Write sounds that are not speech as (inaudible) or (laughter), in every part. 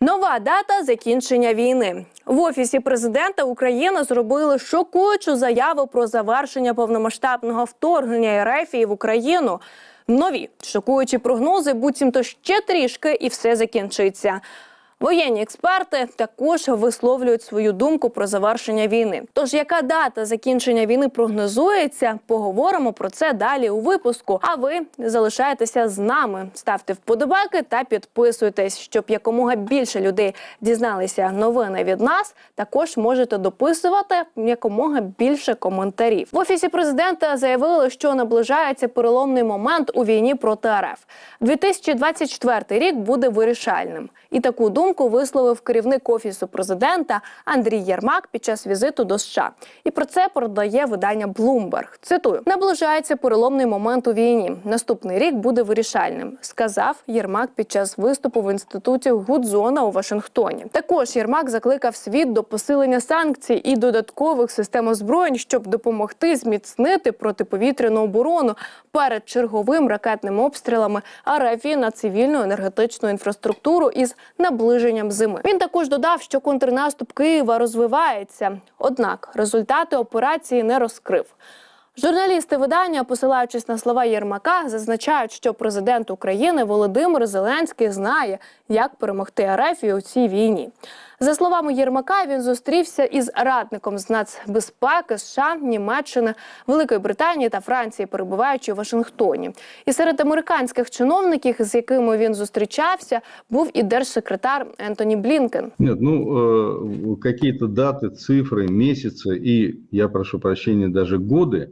Нова дата закінчення війни в офісі президента України зробили шокуючу заяву про завершення повномасштабного вторгнення Ерефії в Україну. Нові шокуючі прогнози, буцімто ще трішки, і все закінчиться. Воєнні експерти також висловлюють свою думку про завершення війни. Тож, яка дата закінчення війни прогнозується, поговоримо про це далі у випуску. А ви залишайтеся з нами, ставте вподобайки та підписуйтесь, щоб якомога більше людей дізналися новини від нас. Також можете дописувати якомога більше коментарів. В офісі президента заявили, що наближається переломний момент у війні проти РФ. 2024 рік буде вирішальним. І таку думку висловив керівник офісу президента Андрій Єрмак під час візиту до США. І про це передає видання Bloomberg. Цитую: наближається переломний момент у війні. Наступний рік буде вирішальним, сказав Єрмак під час виступу в інституті Гудзона у Вашингтоні. Також Єрмак закликав світ до посилення санкцій і додаткових систем озброєнь, щоб допомогти зміцнити протиповітряну оборону перед черговим ракетними обстрілами РФ на цивільну енергетичну інфраструктуру із наближенням зими. Він також додав, що контрнаступ Києва розвивається однак результати операції не розкрив. Журналісти видання, посилаючись на слова Єрмака, зазначають, що президент України Володимир Зеленський знає, як перемогти РФ у цій війні. За словами Єрмака, він зустрівся із радником з нацбезпеки США, Німеччини, Великої Британії та Франції, перебуваючи у Вашингтоні. І серед американських чиновників, з якими він зустрічався, був і держсекретар Ентоні Блінкен. Нет, ну, э, какие-то даты, цифры, месяцы и, я прошу прощения, даже годы,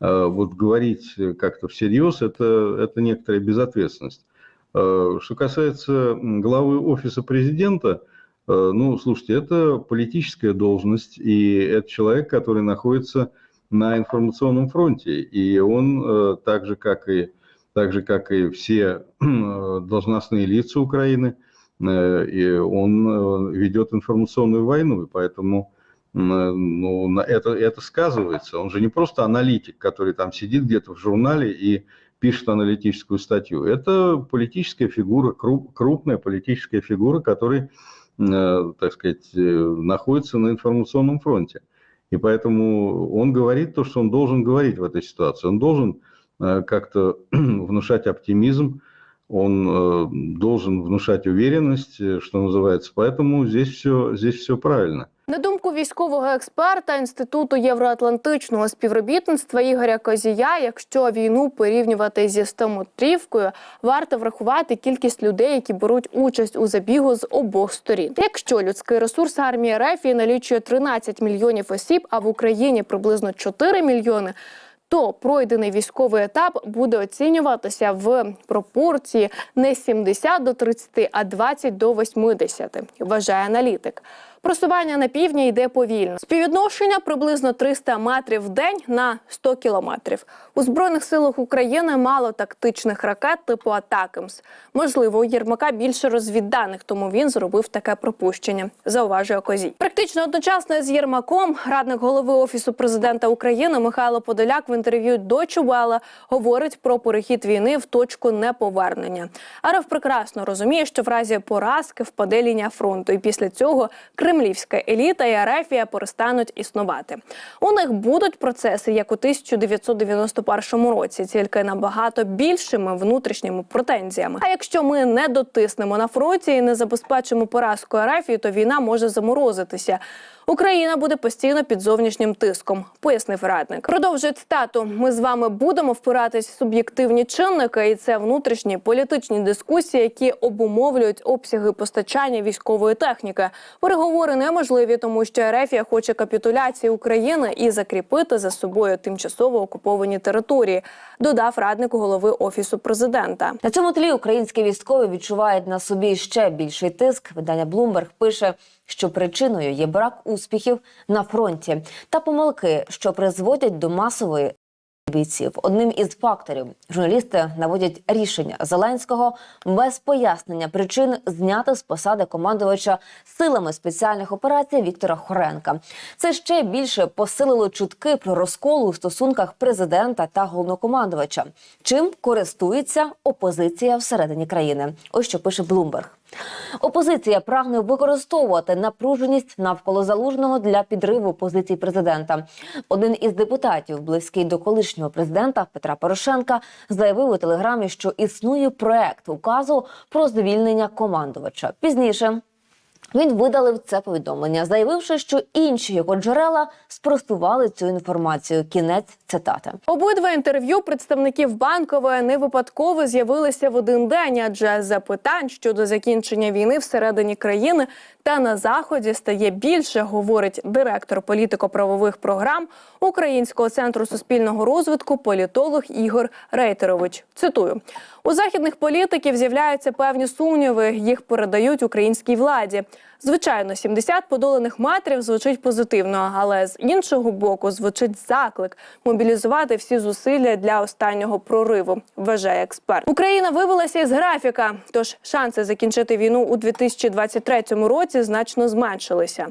э, вот говорить как-то всерьез, это, это некоторая безответственность. Э, Что касается м, главы офиса президента, э, ну, слушайте, это политическая должность, и это человек, который находится на информационном фронте, и он, э, так же, как и, так же, как и все (clears throat) э, должностные лица Украины, Э, и он э, ведет информационную войну, и поэтому э, ну, это, это сказывается. Он же не просто аналитик, который там сидит где-то в журнале и пишет аналитическую статью. Это политическая фигура, круп- крупная политическая фигура, которая, э, так сказать, э, находится на информационном фронте. И поэтому он говорит то, что он должен говорить в этой ситуации. Он должен э, как-то (clears throat) внушать оптимизм, он э, должен внушать уверенность, э, что называется. Поэтому здесь все, здесь все правильно. На думку військового експерта Інституту євроатлантичного співробітництва Ігоря Козія, якщо війну порівнювати зі стомотрівкою, варто врахувати кількість людей, які беруть участь у забігу з обох сторін. Якщо людський ресурс армії РФ налічує 13 мільйонів осіб, а в Україні приблизно 4 мільйони. То пройдений військовий етап буде оцінюватися в пропорції не 70 до 30, а 20 до 80, вважає аналітик. Просування на півдні йде повільно. Співвідношення приблизно 300 метрів в день на 100 кілометрів. У збройних силах України мало тактичних ракет типу Атакамс. Можливо, у Єрмака більше розвідданих, тому він зробив таке пропущення. Зауважує Козій. Практично одночасно з Єрмаком радник голови офісу президента України Михайло Подоляк в інтерв'ю Deutsche Welle говорить про перехід війни в точку неповернення. РФ прекрасно розуміє, що в разі поразки впаде лінія фронту, і після цього кремлівська еліта і арафія перестануть існувати. У них будуть процеси, як у 1991 році, тільки набагато більшими внутрішніми претензіями. А якщо ми не дотиснемо на фронті і не забезпечимо поразку арафії, то війна може заморозитися. Україна буде постійно під зовнішнім тиском, пояснив радник. Продовжує цитату. Ми з вами будемо впиратись в суб'єктивні чинники, і це внутрішні політичні дискусії, які обумовлюють обсяги постачання військової техніки. Переговори неможливі, тому що Ерефія хоче капітуляції України і закріпити за собою тимчасово окуповані території. Додав радник голови офісу президента. На цьому тлі українські військові відчувають на собі ще більший тиск. Видання Bloomberg пише, що причиною є брак успіхів на фронті та помилки, що призводять до масової бійців. Одним із факторів журналісти наводять рішення Зеленського без пояснення причин зняти з посади командувача силами спеціальних операцій Віктора Хоренка. Це ще більше посилило чутки про розкол у стосунках президента та головнокомандувача. Чим користується опозиція всередині країни? Ось що пише Bloomberg. Опозиція прагне використовувати напруженість навколо залужного для підриву позицій президента. Один із депутатів, близький до колишнього президента Петра Порошенка, заявив у телеграмі, що існує проект указу про звільнення командувача. Пізніше він видалив це повідомлення, заявивши, що інші його джерела спростували цю інформацію. Кінець цитати. Обидва інтерв'ю представників банкової не випадково з'явилися в один день, адже запитань щодо закінчення війни всередині країни та на заході стає більше, говорить директор політико-правових програм Українського центру суспільного розвитку політолог Ігор Рейтерович. Цитую. У західних політиків з'являються певні сумніви. Їх передають українській владі. Звичайно, 70 подоланих метрів звучить позитивно, але з іншого боку звучить заклик мобілізувати всі зусилля для останнього прориву. Вважає експерт. Україна вивелася із графіка, тож шанси закінчити війну у 2023 році значно зменшилися.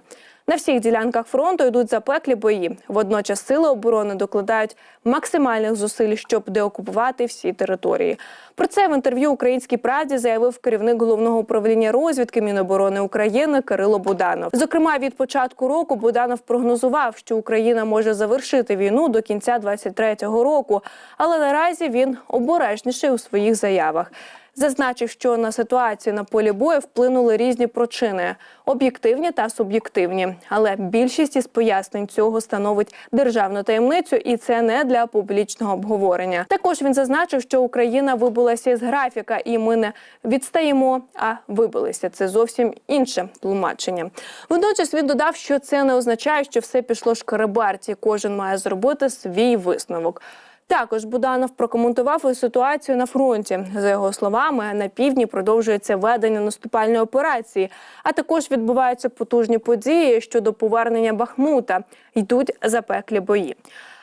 На всіх ділянках фронту йдуть запеклі бої. Водночас сили оборони докладають максимальних зусиль, щоб деокупувати всі території. Про це в інтерв'ю Українській правді заявив керівник головного управління розвідки Міноборони України Кирило Буданов. Зокрема, від початку року Буданов прогнозував, що Україна може завершити війну до кінця 23-го року, але наразі він обережніший у своїх заявах. Зазначив, що на ситуацію на полі бою вплинули різні причини об'єктивні та суб'єктивні. Але більшість із пояснень цього становить державну таємницю, і це не для публічного обговорення. Також він зазначив, що Україна вибулася з графіка, і ми не відстаємо, а вибилися. Це зовсім інше тлумачення. Водночас він додав, що це не означає, що все пішло шкарабарті. Кожен має зробити свій висновок. Також Буданов прокоментував і ситуацію на фронті. За його словами, на півдні продовжується ведення наступальної операції, а також відбуваються потужні події щодо повернення Бахмута. Йдуть запеклі бої.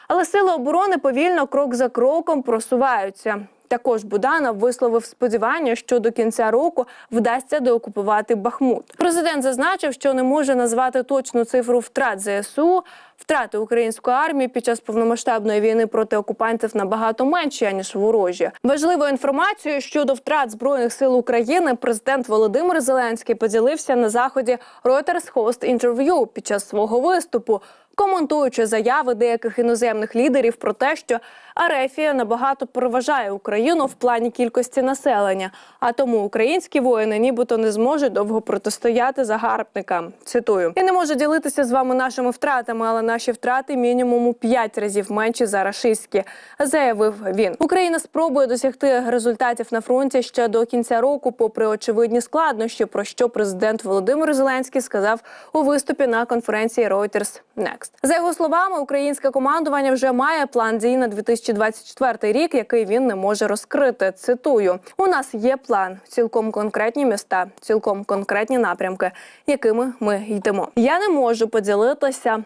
Але сили оборони повільно, крок за кроком, просуваються. Також Буданов висловив сподівання, що до кінця року вдасться деокупувати Бахмут. Президент зазначив, що не може назвати точну цифру втрат ЗСУ. Втрати української армії під час повномасштабної війни проти окупантів набагато менші ніж ворожі. Важливою інформацією щодо втрат збройних сил України президент Володимир Зеленський поділився на заході Reuters Host Interview під час свого виступу. Коментуючи заяви деяких іноземних лідерів про те, що Арефія набагато переважає Україну в плані кількості населення, а тому українські воїни нібито не зможуть довго протистояти загарбникам. Цитую: я не можу ділитися з вами нашими втратами, але наші втрати мінімум у п'ять разів менші за рашистські, заявив він. Україна спробує досягти результатів на фронті ще до кінця року, попри очевидні складнощі, про що президент Володимир Зеленський сказав у виступі на конференції Reuters Next. За його словами, українське командування вже має план дій на 2024 рік, який він не може розкрити. Цитую: у нас є план, цілком конкретні міста, цілком конкретні напрямки, якими ми йдемо. Я не можу поділитися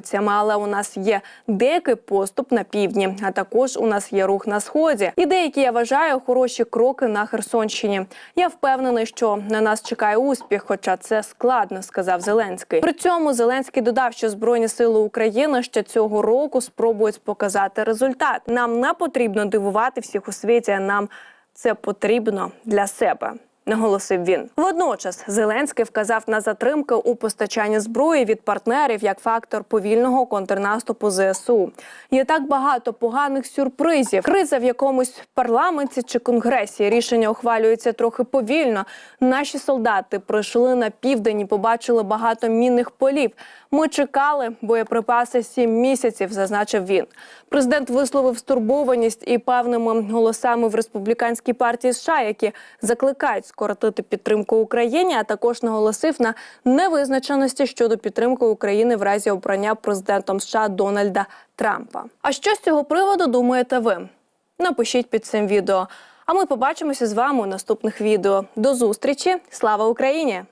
подробицями, але у нас є деякий поступ на півдні, а також у нас є рух на сході. І деякі я вважаю хороші кроки на Херсонщині. Я впевнений, що на нас чекає успіх, хоча це складно, сказав Зеленський. При цьому Зеленський додав, що збройні сили України ще цього року спробують показати результат. Нам не потрібно дивувати всіх у світі. Нам це потрібно для себе. Наголосив він. Водночас Зеленський вказав на затримки у постачанні зброї від партнерів як фактор повільного контрнаступу ЗСУ. Є так багато поганих сюрпризів. Криза в якомусь парламенті чи конгресі. Рішення ухвалюється трохи повільно. Наші солдати прийшли на південь і побачили багато мінних полів. Ми чекали боєприпаси сім місяців, зазначив він. Президент висловив стурбованість і певними голосами в республіканській партії США, які закликають скоротити підтримку Україні, а також наголосив на невизначеності щодо підтримки України в разі обрання президентом США Дональда Трампа. А що з цього приводу думаєте ви? Напишіть під цим відео. А ми побачимося з вами у наступних відео. До зустрічі! Слава Україні!